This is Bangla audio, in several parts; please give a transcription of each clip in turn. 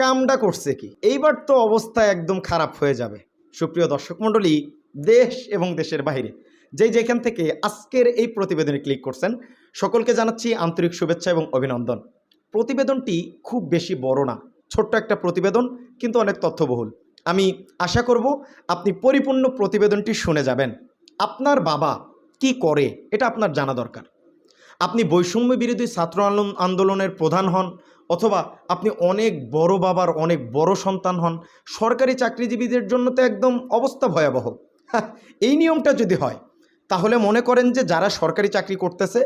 কামটা করছে কি? এইবার তো অবস্থা একদম খারাপ হয়ে যাবে। সুপ্রিয় দর্শক মণ্ডলী, দেশ এবং দেশের বাইরে, যে যেখান থেকে আজকের এই প্রতিবেদনে ক্লিক করছেন, সকলকে জানাচ্ছি আন্তরিক শুভেচ্ছা এবং অভিনন্দন। প্রতিবেদনটি খুব বেশি বড় না, ছোট্ট একটা প্রতিবেদন, কিন্তু অনেক তথ্যবহুল। আমি আশা করব আপনি পরিপূর্ণ প্রতিবেদনটি শুনে যাবেন। আপনার বাবা কি করে, এটা আপনার জানা দরকার। আপনি বৈষম্য বিরোধী ছাত্র আন্দোলনের প্রধান হন অথবা আপনি অনেক বড় বাবার অনেক বড় সন্তান হন, সরকারি চাকরিজীবীদের জন্য তো একদম অবস্থা ভয়াবহ। এই নিয়মটা যদি হয়, তাহলে মনে করেন যে যারা সরকারি চাকরি করতেছে,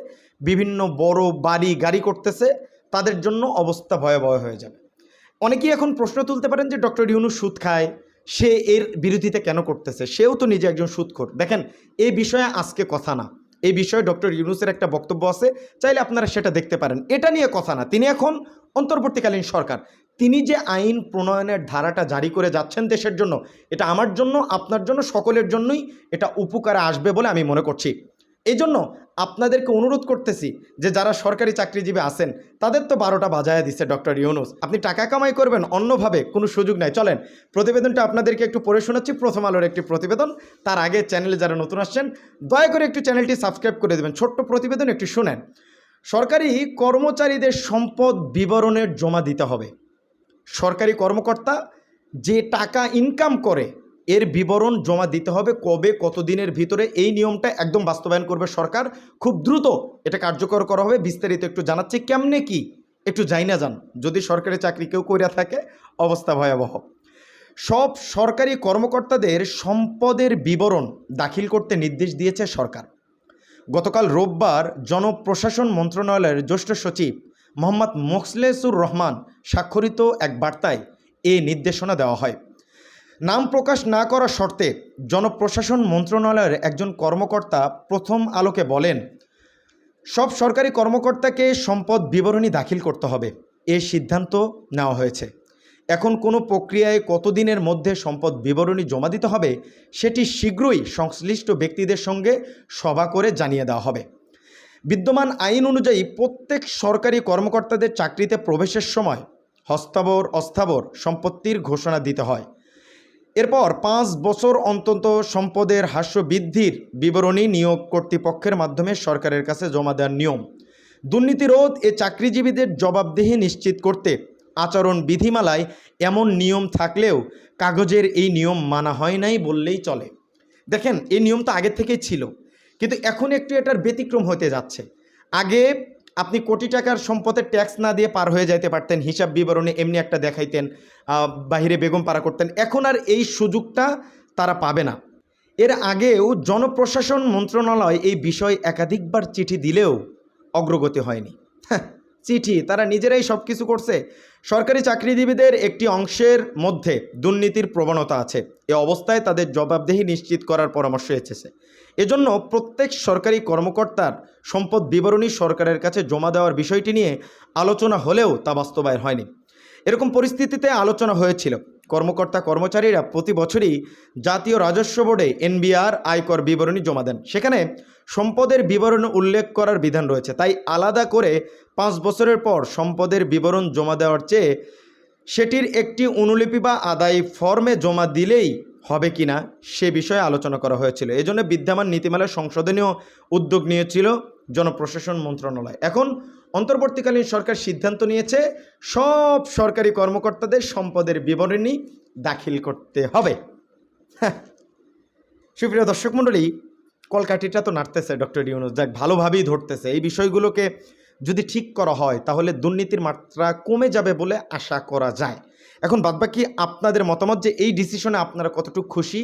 বিভিন্ন বড় বাড়ি, গাড়ি করতেছে, তাদের জন্য অবস্থা ভয়াবহ হয়ে যাবে। অনেকেই এখন প্রশ্ন তুলতে পারেন যে ডক্টর ইউনু সুদ খায়, সে এর বিরোধিতা কেন করতেছে? সেও তো নিজে একজন সুদখোর। দেখেন এই বিষয়ে আজকে কথা না। এই বিষয়ে ডক্টর ইউনুসের একটা বক্তব্য আছে, চাইলে আপনারা সেটা দেখতে পারেন। এটা নিয়ে কথা না, তিনি এখন অন্তর্বর্তীকালীন সরকার। তিনি যে আইন প্রণয়নের ধারাটা জারি করে যাচ্ছেন দেশের জন্য, এটা আমার জন্য, আপনার জন্য, সকলের জন্যই এটা উপকারে আসবে বলে আমি মনে করছি। এই জন্য আপনাদেরকে অনুরোধ করতেছি যে যারা সরকারি চাকরিজীবী আছেন, তাদের তো বারোটা বাজায় দিচ্ছে ডক্টর ইউনুস। আপনি টাকা কামাই করবেন, অন্যভাবে কোনো সুযোগ নাই। চলেন, প্রতিবেদনটা আপনাদেরকে একটু পড়ে শোনাচ্ছি। প্রথম আলোর একটি প্রতিবেদন। তার আগে চ্যানেলে যারা নতুন আসছেন, দয়া করে একটু চ্যানেলটি সাবস্ক্রাইব করে দেবেন। ছোট্ট প্রতিবেদন, একটু শোনেন। সরকারি কর্মচারীদের সম্পদ বিবরণের জমা দিতে হবে। সরকারি কর্মকর্তা যে টাকা ইনকাম করে এর বিবরণ জমা দিতে হবে কবে, কতদিনের ভিতরে, এই নিয়মটা একদম বাস্তবায়ন করবে সরকার। খুব দ্রুত এটা কার্যকর করা হবে। বিস্তারিত একটু জানাচ্ছি, কেমনে কি? একটু যাই না যান। যদি সরকারি চাকরি কেউ কইরা থাকে, অবস্থা ভয়াবহ। সব সরকারি কর্মকর্তাদের সম্পদের বিবরণ দাখিল করতে নির্দেশ দিয়েছে সরকার। গতকাল রোববার জনপ্রশাসন মন্ত্রণালয়ের জ্যেষ্ঠ সচিব মোহাম্মদ মোখলেসুর রহমান স্বাক্ষরিত এক বার্তায় এ নির্দেশনা দেওয়া হয়। নাম প্রকাশ না করা শর্তে জনপ্রশাসন মন্ত্রণালয়ের একজন কর্মকর্তা প্রথম আলোকে বলেন, সব সরকারি কর্মকর্তাকে সম্পদ বিবরণী দাখিল করতে হবে, এ সিদ্ধান্ত নেওয়া হয়েছে। এখন কোনো প্রক্রিয়ায় কতদিনের মধ্যে সম্পদ বিবরণী জমা দিতে হবে, সেটি শীঘ্রই সংশ্লিষ্ট ব্যক্তিদের সঙ্গে সভা করে জানিয়ে দেওয়া হবে। বিদ্যমান আইন অনুযায়ী প্রত্যেক সরকারি কর্মকর্তাদের চাকরিতে প্রবেশের সময় হস্তাবর অস্থাবর সম্পত্তির ঘোষণা দিতে হয়। এরপর পাঁচ বছর অন্তত সম্পদের হ্রাস্য বৃদ্ধির বিবরণী নিয়োগ কর্তৃপক্ষের মাধ্যমে সরকারের কাছে জমা দেওয়ার নিয়ম। দুর্নীতি রোধ এ চাকরিজীবীদের জবাবদিহি নিশ্চিত করতে আচরণ বিধিমালায় এমন নিয়ম থাকলেও কাগজের এই নিয়ম মানা হয় নাই বললেই চলে। দেখেন, এই নিয়ম তো আগের থেকেই ছিল, কিন্তু এখন একটু এটার ব্যতিক্রম হতে যাচ্ছে। আগে আপনি কোটি টাকার সম্পদের ট্যাক্স না দিয়ে পার হয়ে যাইতে পারতেন হিসাব বিবরণে এমনি একটা দেখাইতেন বাহিরে বেগম পাড়া করতেন। এখন আর এই সুযোগটা তারা পাবে না। এর আগেও জনপ্রশাসন মন্ত্রণালয় এই বিষয়ে একাধিকবার চিঠি দিলেও অগ্রগতি হয়নি। হ্যাঁ, চিঠি তারা নিজেরাই সব কিছু করছে। সরকারি চাকরিজীবীদের একটি অংশের মধ্যে দুর্নীতির প্রবণতা আছে। এ অবস্থায় তাদের জবাবদেহি নিশ্চিত করার পরামর্শ এসেছে। এজন্য প্রত্যেক সরকারি কর্মকর্তার সম্পদ বিবরণী সরকারের কাছে জমা দেওয়ার বিষয়টি নিয়ে আলোচনা হলেও তা বাস্তবায়ন হয়নি। এরকম পরিস্থিতিতে আলোচনা হয়েছিল। কর্মকর্তা কর্মচারীরা প্রতি বছরই জাতীয় রাজস্ব বোর্ডে এনবিআর আয়কর বিবরণী জমা দেন। সেখানে সম্পদের বিবরণ উল্লেখ করার বিধান রয়েছে। তাই আলাদা করে পাঁচ বছরের পর সম্পদের বিবরণ জমা দেওয়ার চেয়ে সেটির একটি অনুলিপি বা আদায় ফর্মে জমা দিলেই হবে কিনা সে বিষয়ে আলোচনা করা হয়েছিল। এই জন্য বিদ্যমান নীতিমালার সংশোধনীয় উদ্যোগ নিয়েছিল জনপ্রশাসন মন্ত্রণালয়। এখন অন্তর্বর্তীকালীন সরকার সিদ্ধান্ত নিয়েছে, সব সরকারি কর্মকর্তাদের সম্পদের বিবরণী দাখিল করতে হবে। হ্যাঁ। সুপ্রিয় দর্শক মণ্ডলী, কলকাঠিটা তো নাড়তেছে, ডক্টর ইউনুস। যাক, ভালোভাবেই ধরতেছে। এই বিষয়গুলোকে যদি ঠিক করা হয়, তাহলে দুর্নীতির মাত্রা কমে যাবে বলে আশা করা যায়। এখন বাদবাকি আপনাদের মতামত যে এই ডিসিশনে আপনারা কতটুকু খুশি?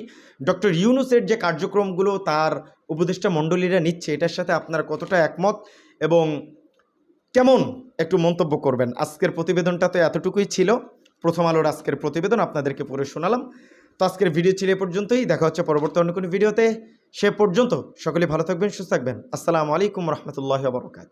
ডক্টর ইউনুসের যে কার্যক্রমগুলো তার উপদেষ্টা মণ্ডলীরা নিচ্ছে, এটার সাথে আপনারা কতটা একমত এবং কেমন একটু মন্তব্য করবেন? আজকের প্রতিবেদনটা তো এতটুকুই ছিল। প্রথম আলোর আজকের প্রতিবেদন আপনাদেরকে পড়ে শোনালাম। তো আজকের ভিডিও ছিল এ পর্যন্তই। দেখা হচ্ছে পরবর্তী অন্য কোনো ভিডিওতে সে পর্যন্ত সকলে ভালো থাকবেন, সুস্থ থাকবেন। আসসালামু আলাইকুম রহমতুল্লাহ বরকাত